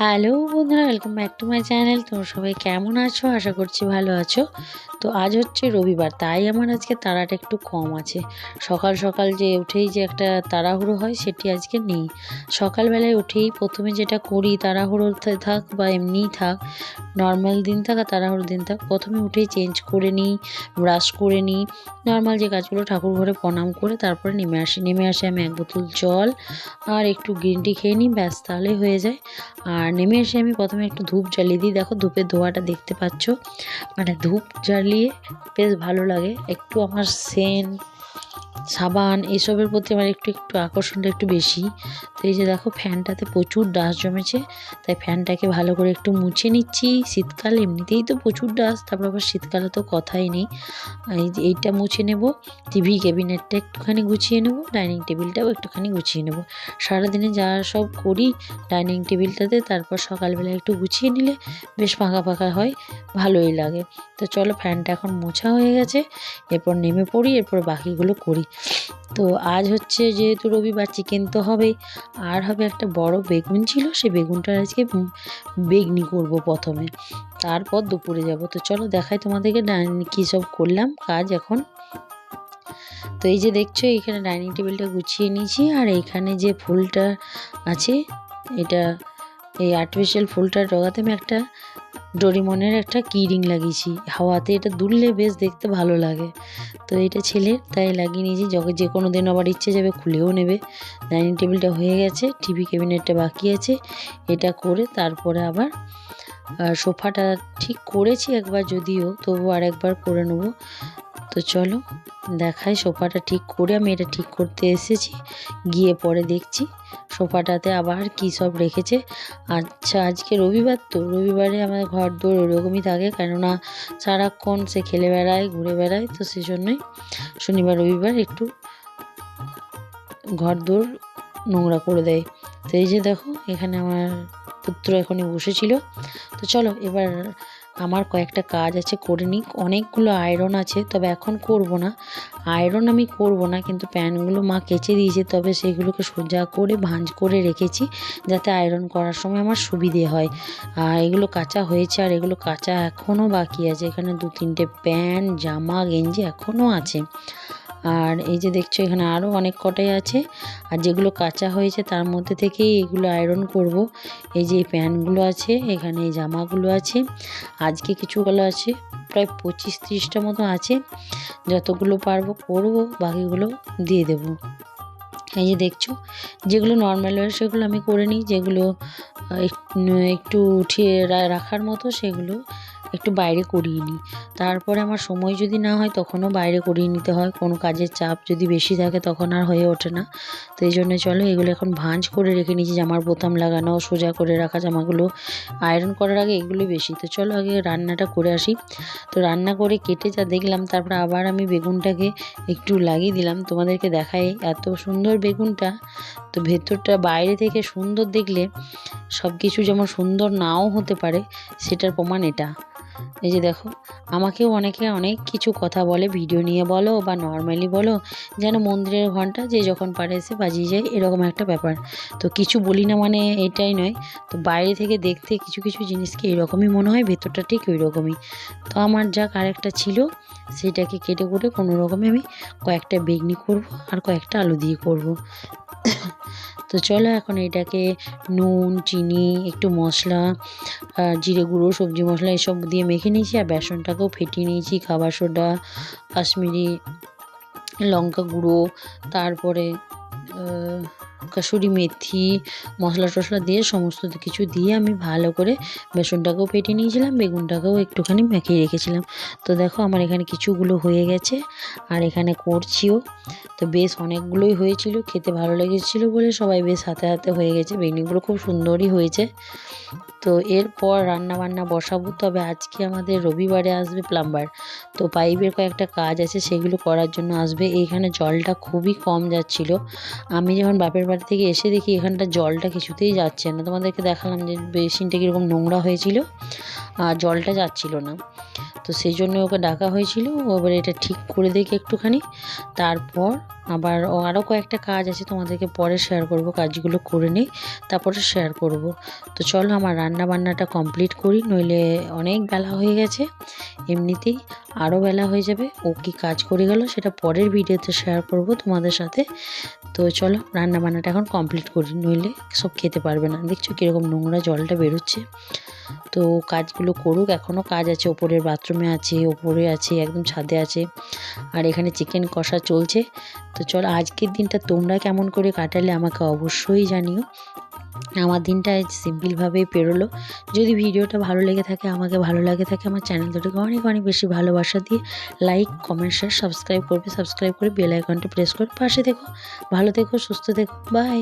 Hello বন্ধুরা welcome back to my channel তোমরা সবাই কেমন আছো? আশা করছি ভালো আছো। তো আজ হচ্ছে রবিবার, তাই আমার আজকে তাড়াটা একটু কম আছে। সকাল সকাল যে উঠেই যে একটা তাড়াহুড়ো হয়, সেটি আজকে নেই। সকালবেলায় উঠেই প্রথমে যেটা করি, তাড়াহুড়ো থাক বা এমনিই থাক নর্মাল দিন থাক আর তাড়াহুড়ো দিন থাক, প্রথমে উঠেই চেঞ্জ করে নিই ব্রাশ করে নিই নর্মাল যে কাজগুলো ঠাকুর ঘরে প্রণাম করে তারপরে নেমে আসি। নেমে আসে আমি এক বোতল জল আর একটু গ্রিন টি খেয়ে নিই, ব্যাস তাহলেই হয়ে যায়। আর নেমে এসে আমি প্রথমে একটু ধূপ জ্বালিয়ে দিই। দেখো ধূপের ধোয়াটা দেখতে পাচ্ছ। মানে ধূপ জ্বালিয়ে বেশ ভালো লাগে। একটু আমার সেন্ট সাবান এসবের প্রতি আমার একটু একটু আকর্ষণটা একটু বেশি। তো এই যে দেখো, ফ্যানটাতে প্রচুর ডাস্ট জমেছে, তাই ফ্যানটাকে ভালো করে একটু মুছে নিচ্ছি। শীতকাল এমনিতেই তো প্রচুর ডাস্ট, তারপর আবার শীতকালে তো কথাই নেই। এই যে এইটা মুছে নেব, টিভি, ক্যাবিনেটটা একটুখানি গুছিয়ে নেব, ডাইনিং টেবিলটাও একটুখানি গুছিয়ে নেব। সারাদিনে যা সব করি ডাইনিং টেবিলটাতে, তারপর সকালবেলা একটু গুছিয়ে নিলে বেশ ফাঁকা ফাঁকা হয়, ভালোই লাগে। তো চলো ফ্যানটা এখন মোছা হয়ে গেছে, এরপর নেমে পড়ি, এরপর বাকিগুলো করি। তো আজ হচ্ছে যেহেতু রবিবার চিকেন তো হবেই। আর হবে একটা বড় বেগুন ছিল, সে বেগুনটার আজকে বেগনি করব প্রথমে। তারপর দুপুরে যাব। তো চলো দেখাই তোমাদেরকে কী সব করলাম, কাজ এখন। তো এই যে দেখছ, এখানে ডাইনিং টেবিলটা গুছিয়ে নিয়েছি। আর এইখানে যে ফুলটা আছে, এটা এই আর্টিফিশিয়াল ফুলটা ডগাতে আমি একটা ডোরিমনের একটা কি রিং লাগিয়েছি। হাওয়াতে এটা দুললে বেশ দেখতে ভালো লাগে। তো এটা ছেলের, তাই লাগিয়ে নিয়েছি। যখন যে কোনো দিন আবার ইচ্ছে যাবে খুলেও নেবে। ডাইনিং টেবিলটা হয়ে গেছে, টিভি ক্যাবিনেটটা বাকি আছে। এটা করে তারপরে আবার সোফাটা ঠিক করেছি একবার যদিও তবু আর একবার করে নেব। তো চলো দেখাই সোফাটা ঠিক করে, আমি এটা ঠিক করতে এসেছি। গিয়ে পরে দেখছি সোফাটাতে আবার কী সব রেখেছে। আচ্ছা আজকে রবিবার তো, রবিবারে আমার ঘর দৌড় ওরকমই থাকে, কেননা সারাক্ষণ সে খেলে বেড়ায়, ঘুরে বেড়ায়, তো সেই জন্যই শনিবার, রবিবার একটু ঘর দৌড় নোংরা করে দেয়। তো এই যে দেখো, এখানে আমার পুত্র এখনই বসেছিল। তো চলো, এবার আমার কয়েকটা কাজ আছে, করে নিই অনেকগুলো আয়রন আছে, তবে এখন করব না। আয়রন আমি করব না, কিন্তু প্যানগুলো মা কেচে দিয়েছে, তবে সেগুলোকে সোজা করে, ভাঁজ করে রেখেছি, যাতে আয়রন করার সময় আমার সুবিধে হয়। আর এগুলো কাঁচা হয়েছে, আর এগুলো কাঁচা এখনও বাকি আছে। এখানে দু তিনটে প্যান্ট জামা, গেঞ্জি এখনও আছে। আর এই যে দেখছ, এখানে আরও অনেক কটাই আছে। আর যেগুলো কাঁচা হয়েছে, তার মধ্যে থেকেই এগুলো আয়রন করব। এই যে প্যান্টগুলো আছে, এখানে জামাগুলো আছে। আজকে কিছুগুলো আছে, প্রায় পঁচিশ তিরিশটা মতো আছে। যতগুলো পারব করব, বাকিগুলো দিয়ে দেব। এই যে দেখছ, যেগুলো নর্মাল হয় সেগুলো আমি করে নিই। যেগুলো একটু উঠিয়ে রাখার মতো, সেগুলো একটু বাইরে করিয়ে নিই। তারপরে আমার সময় যদি না হয় তখনও বাইরে করিয়ে নিতে হয়। কোনো কাজের চাপ যদি বেশি থাকে তখন আর হয়ে ওঠে না। তো এই জন্য চলো এগুলো এখন ভাঁজ করে রেখে নিয়েছি। জামার বোতাম লাগানো, সোজা করে রাখা জামাগুলো। আয়রন করার আগে এগুলো বেশি। তো চলো আগে রান্নাটা করে আসি। তো রান্না করে কেটে যা দেখলাম, তারপর আবার আমি বেগুনটাকে একটু লাগিয়ে দিলাম। তোমাদেরকে দেখাই এত সুন্দর বেগুনটা। তো ভেতরটা বাইরে থেকে সুন্দর দেখলে সব কিছু যেমন সুন্দর নাও হতে পারে, সেটার প্রমাণ এটা। এই যে দেখো, আমাকেও অনেকে অনেক কিছু কথা বলে, ভিডিও নিয়ে বলো বা নর্মালি বলো, যেন মন্দিরের ঘণ্টা যে যখন পারে এসে বাজিয়ে যায়, এরকম একটা ব্যাপার। তো কিছু বলি না মানে এটাই নয়, তো বাইরে থেকে দেখতে কিছু কিছু জিনিসকে এরকমই মনে হয়, ভেতরটা ঠিক ওই রকমই তো আমার যা আরেকটা ছিল, সেটাকে কেটে কুটে কোনো রকমে আমি কয়েকটা বেগনি করব আর কয়েকটা আলু দিয়ে করব। তো চলো এখন এটাকে নুন, চিনি, একটু মশলা জিরে গুঁড়ো, সবজি মশলা এসব দিয়ে মেখে নিয়েছি আর বেসনটাকেও ফেটিয়ে নিয়েছি, খাবার সোডা, কাশ্মীরি লঙ্কা গুঁড়ো, তারপরে কাসুরি মেথি, মশলা টশলা দিয়ে সমস্ত কিছু দিয়ে আমি ভালো করে বেসনটাকেও ফেটে নিয়েছিলাম, বেগুনটাকেও একটুখানি মেখে রেখেছিলাম। তো দেখো আমার এখানে কিছুগুলো হয়ে গেছে, আর এখানে করছিও। তো বেশ অনেকগুলোই হয়েছিল, খেতে ভালো লেগেছিলো বলে সবাই বেশ হাতে হাতে হয়ে গেছে, বেগুনিগুলো খুব সুন্দরই হয়েছে। তো এরপর রান্না বান্না বসাবো, তবে আজকে আমাদের রবিবারে আসবে প্লাম্বার। তো পাইপের কয়েকটা কাজ আছে, সেগুলো করার জন্য আসবে। এইখানে জলটা খুবই কম যাচ্ছিল। আমি যখন বাপের বাড়ি থেকে এসে দেখি এখানটা জলটা কিছুতেই যাচ্ছে না। তোমাদেরকে দেখালাম যে বেসিনটা কীরকম নোংরা হয়েছিল আর জলটা যাচ্ছিল না। তো সেই জন্য ওকে ডাকা হয়েছিল। এবার এটা ঠিক করে দেখি একটুখানি। তারপর আবার আরও কয়েকটা কাজ আছে তোমাদেরকে পরে শেয়ার করব, কাজগুলো করে নিই, তারপরে শেয়ার করব। তো চলো আমার রান্না বান্নাটা কমপ্লিট করি, নইলে অনেক বেলা হয়ে গেছে, এমনিতেই আরও বেলা হয়ে যাবে, ও কি কাজ করে গেল সেটা পরের ভিডিওতে শেয়ার করব তোমাদের সাথে। তো চলো রান্না বান্নাটা এখন কমপ্লিট করি, নইলে সব খেতে পারবে না, দেখছ কীরকম নোংরা জলটা বেরোচ্ছে। তো কাজগুলো করুক এখনও কাজ আছে, ওপরের বাথরুমে আছে, ওপরে আছে, একদম ছাদে আছে, আর এখানে চিকেন কষা চলছে। তো চলো আজকের দিনটা তোমরা কেমন করে কাটালে আমাকে অবশ্যই জানিও। আমার দিনটা সিম্পলভাবেই পেরোলো। যদি ভিডিওটা ভালো লেগে থাকে, আমাকে ভালো লাগে থাকে, আমার চ্যানেল দুটোকে অনেক অনেক বেশি ভালোবাসা দিয়ে লাইক কমেন্ট শেয়ার সাবস্ক্রাইব করবে। সাবস্ক্রাইব করে বেল আইকনটা প্রেস করে পাশে দেখো ভালো থেকো, সুস্থ থেকো। বাই